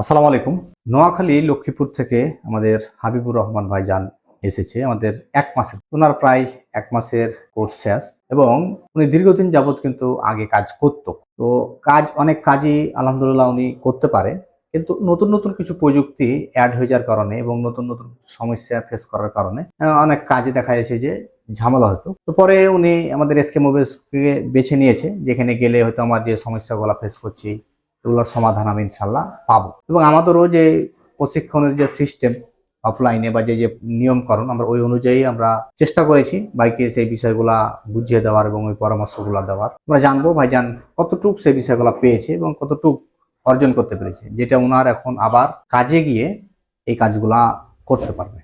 আসসালামু আলাইকুম। নোয়াখালী, লক্ষ্মীপুর থেকে আমাদের হাবিবুর রহমান ভাইজান এসেছে, আমাদের এক মাসের, ওনার প্রায় এক মাসের কোর্স শেষ এবং উনি দীর্ঘদিন যাবৎ কিন্তু আগে কাজ করত। তো কাজ, অনেক কাজই আলহামদুলিল্লাহ উনি করতে পারে, কিন্তু নতুন নতুন কিছু প্রযুক্তি অ্যাড হয়ে যাওয়ার কারণে এবং নতুন নতুন সমস্যা ফেস করার কারণে অনেক কাজে দেখা যাচ্ছে যে ঝামেলা হতো। তো পরে উনি আমাদের এসকে মোবাইলসকে বেছে নিয়েছে, যেখানে গেলে হয়তো আমার যে সমস্যাগুলো ফেস করছি এগুলোর সমাধান আমি ইনশাল্লাহ পাবো। এবং আমাদেরও যে প্রশিক্ষণের যে সিস্টেম অফলাইনে বা যে যে নিয়মকরণ আমরা ওই অনুযায়ী আমরা চেষ্টা করেছি বাইকে সেই বিষয়গুলা বুঝিয়ে দেওয়ার এবং ওই পরামর্শগুলো দেওয়ার। আমরা জানব ভাইজান কতটুক সেই বিষয়গুলো পেয়েছে এবং কতটুক অর্জন করতে পেরেছে, যেটা ওনার এখন আবার কাজে গিয়ে এই কাজগুলা করতে পারবে।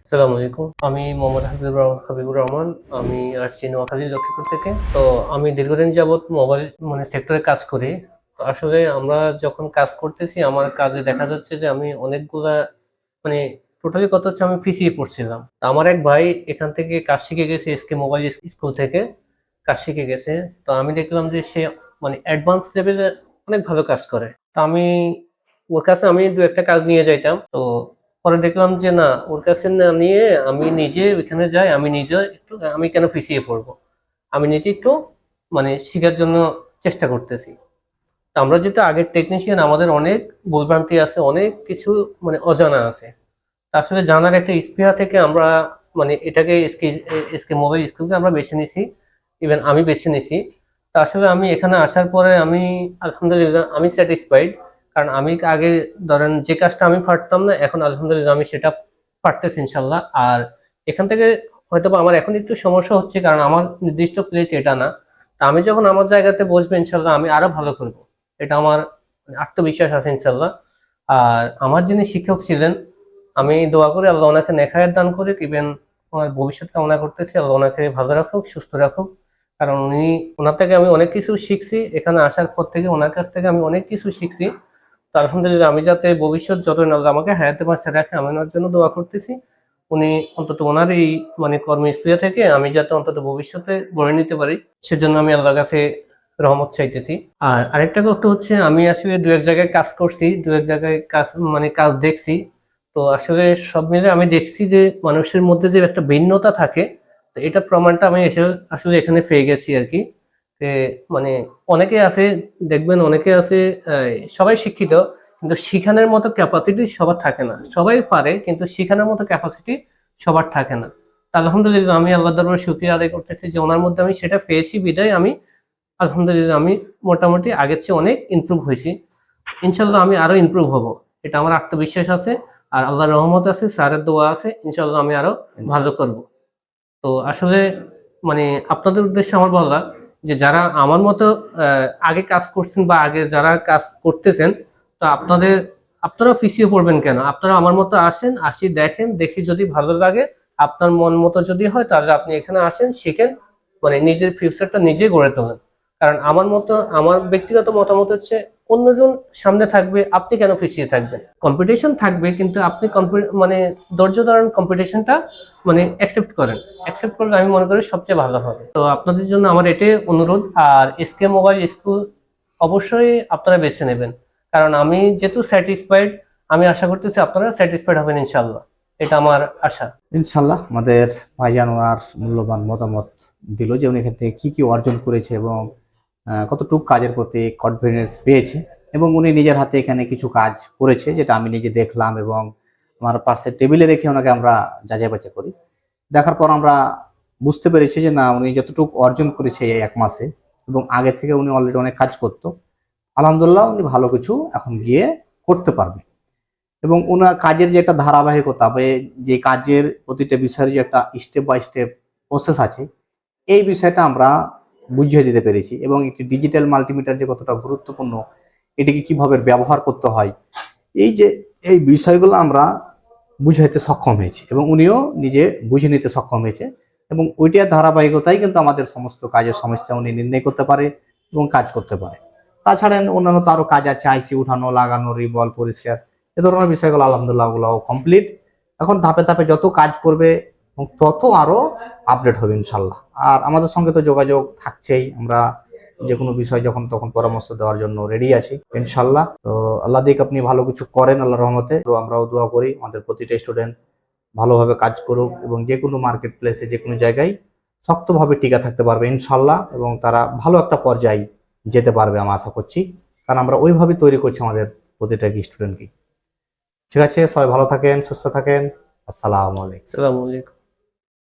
আমি মোহাম্মদ হাবিবুর হাবিবুর রহমান। আমি আসছি নোয়াখালী লক্ষ্মীপুর থেকে। তো আমি দীর্ঘদিন যাবৎ মোবাইল মানে সেক্টরে কাজ করি। আসলে আমরা যখন কাজ করতেছি, আমার কাজে দেখা যাচ্ছে যে আমি অনেকগুলা মানে টোটালি কত হচ্ছে আমি পিছিয়ে পড়ছিলাম। তো আমার এক ভাই এখান থেকে কাজ শিখে গেছে এসকে মোবাইল স্কুল থেকে, কাজ শিখে গেছে। তো আমি দেখলাম যে সে মানে অ্যাডভান্স লেভেলে অনেক ভালো কাজ করে। তো আমি ওর কাছে আমি দু একটা কাজ নিয়ে যাইতাম। তো পরে দেখলাম যে না, ওর কাছে না নিয়ে আমি নিজে ওইখানে যাই, আমি নিজে একটু, আমি কেন পিছিয়ে পড়ব? আমি নিজে একটু মানে শেখার জন্য চেষ্টা করতেছি। আমরা যেহেতু আগের টেকনিশিয়ান আমাদের অনেক ভুলভ্রান্তি আছে, অনেক কিছু মানে অজানা আছে। আসলে জানার একটা স্পৃহা থেকে আমরা মানে এটাকে এসকে এসকে মোবাইল স্কুলকে আমরা বেছে নিছি ইভেন আমি বেছে নিছি। তা আসলে আমি এখানে আসার পরে আমি আলহামদুলিল্লাহ, আমি স্যাটিসফাইড কারণ আমি আগে ধরেন যে কাজটা আমি পারতাম না, এখন আলহামদুলিল্লাহ আমি সেটা পারতেছি ইনশাল্লাহ। আর এখান থেকে হয়তো আমার এখন একটু সমস্যা হচ্ছে, কারণ আমার নির্দিষ্ট প্লেস এটা না। তা আমি যখন আমার জায়গাতে বসবো ইনশাল্লাহ আমি আরও ভালো করব। এটা আমার আত্মবিশ্বাস আছে ইনশাল্লাহ আর আমার যিনি শিক্ষক ছিলেন, আমি দোয়া করি আল্লাহ ওনাকে নেখায়ের দান করে ইভেন ওনার ভবিষ্যৎ কামনা করতেছি, আল্লাহ ওনাকে ভালো রাখুক, সুস্থ রাখুক। কারণ উনি, ওনার থেকে আমি অনেক কিছু শিখছি, এখানে আসার পর থেকে ওনার কাছ থেকে আমি অনেক কিছু শিখছি। তো আলহামদুলিল্লাহ আমি যাতে ভবিষ্যৎ যত আল্লাহ আমাকে হায়াতে পাশে রাখে, আমি ওনার জন্য দোয়া করতেছি। উনি অন্তত ওনার এই মানে কর্মস্প্রিয়া থেকে আমি যাতে অন্তত ভবিষ্যতে গড়ে নিতে পারি, সেজন্য আমি আল্লাহর কাছে রহমত চাইতেছি। আর আরেকটা কথা হচ্ছে, আমি আসলে দু এক জায়গায় কাজ করছি দু এক জায়গায় কাজ মানে কাজ দেখছি। তো আসলে সব মিলে আমি দেখছি যে মানুষের মধ্যে যে একটা ভিন্নতা থাকে, তো এটা প্রমাণটা আমি এসে আসলে এখানে পেয়ে গেছি আর কি। মানে অনেকে আছে, দেখবেন অনেকে আছে সবাই শিক্ষিত, কিন্তু শিখানোর মতো ক্যাপাসিটি সবার থাকে না। সবাই পারে, কিন্তু শিখানোর মতো ক্যাপাসিটি সবার থাকে না। আলহামদুলিল্লাহ, আমি আল্লাহ দরবার শুক্রিয়া আদায় করতেছি যে ওনার মধ্যে আমি সেটা পেয়েছি, বিদায় আমি আলহামদুলিল্লাহ আমি মোটামুটি আগের চেয়ে অনেক ইমপ্রুভ হয়েছি। ইনশাল্লাহ আমি আরও ইমপ্রুভ হব। এটা আমার আত্মবিশ্বাস আছে আর আল্লাহ রহমত আছে স্যারের দোয়া আছে ইনশাল্লাহ আমি আরও ভালো করব। তো আসলে মানে আপনাদের উদ্দেশ্যে আমার বলা যে যারা আমার মতো আগে কাজ করছেন বা আগে যারা কাজ করতেছেন তো আপনাদের আপনারা পিছিয়ে পড়বেন কেন? আপনারা আমার মতো আসেন আসি দেখেন দেখি যদি ভালো লাগে আপনার মন মতো যদি হয় তাহলে আপনি এখানে আসেন শিখেন মানে নিজের ফিউচারটা নিজে গড়ে তোলেন। কারণ আমার মতো, আমার ব্যক্তিগত মতামত হচ্ছে অন্যজন সামনে থাকবে, আপনি কেন পিছিয়ে থাকবেন? কম্পিটিশন থাকবে, কিন্তু আপনি মানে ধৈর্য ধরেন কম্পিটিশনটা মানে অ্যাকসেপ্ট করেন। অ্যাকসেপ্ট করলে আমি মনে করি সবচেয়ে ভালো হবে। তো আপনাদের জন্য আমার এটাই অনুরোধ, আর এসকে মোবাইল স্কুল অবশ্যই আপনারা বেছে নেবেন। কারণ আমি যেহেতু স্যাটিসফাইড আমি আশা করতেছি আপনারা স্যাটিসফাইড হবেন ইনশাল্লাহ এটা আমার আশা। ইনশাল্লাহ আমাদের ভাইজান ওনার মূল্যবান মতামত দিল যে উনি এখান থেকে কি কি অর্জন করেছে এবং কতটুক কাজের প্রতি কনফিডেন্স পেয়েছে এবং উনি নিজের হাতে এখানে কিছু কাজ করেছে যেটা আমি নিজে দেখলাম এবং আমার পাশে টেবিলে রেখে ওনাকে আমরা যাচাই বাছাই করি। দেখার পর আমরা বুঝতে পেরেছি যে না, উনি যতটুকু অর্জন করেছে এই এক মাসে এবং আগে থেকে উনি অলরেডি অনেক কাজ করতো, আলহামদুলিল্লাহ উনি ভালো কিছু এখন গিয়ে করতে পারবে। এবং ওনার কাজের যে একটা ধারাবাহিকতা বা যে কাজের প্রতিটা বিষয়ের যে একটা স্টেপ বাই স্টেপ প্রসেস আছে, এই বিষয়টা আমরা বুঝিয়ে দিতে পেরেছি এবং একটি ডিজিটাল মাল্টিমিটার যে কতটা গুরুত্বপূর্ণ, এটিকে কীভাবে ব্যবহার করতে হয়, এই যে, এই বিষয়গুলো আমরা বুঝাইতে সক্ষম হয়েছি এবং উনিও নিজে বুঝে নিতে সক্ষম হয়েছে এবং ওইটার ধারাবাহিকতাই কিন্তু আমাদের সমস্ত কাজের সমস্যা উনি নির্ণয় করতে পারে এবং কাজ করতে পারে। তাছাড়া অন্যান্য তারও কাজ আছে, আইসি উঠানো, লাগানো, রিবল, পরিষ্কার, এ ধরনের বিষয়গুলো আলহামদুলিল্লাহ ওগুলো কমপ্লিট এখন ধাপে ধাপে যত কাজ করবে তত আরও আপডেট হবে ইনশাল্লাহ। আর আমাদের সঙ্গে তো যোগাযোগ থাকছেই, আমরা যে কোনো বিষয় যখন তখন পরামর্শ দেওয়ার জন্য রেডি আছি ইনশাল্লাহ। তো আল্লাহ দিক আপনি ভালো কিছু করেন আল্লাহ রহমতে, তো আমরাও দোয়া করি আমাদের প্রতিটা স্টুডেন্ট ভালোভাবে কাজ করুক এবং যে কোনো মার্কেট প্লেসে যে কোনো জায়গায় শক্তভাবে টিকা থাকতে পারবে ইনশাল্লাহ এবং তারা ভালো একটা পর্যায়ে যেতে পারবে আমি আশা করছি। কারণ আমরা ওইভাবে তৈরি করছি আমাদের প্রতিটা স্টুডেন্টকে ঠিক আছে, সবাই ভালো থাকেন, সুস্থ থাকেন। আসসালামু আলাইকুম। আলাইকুম।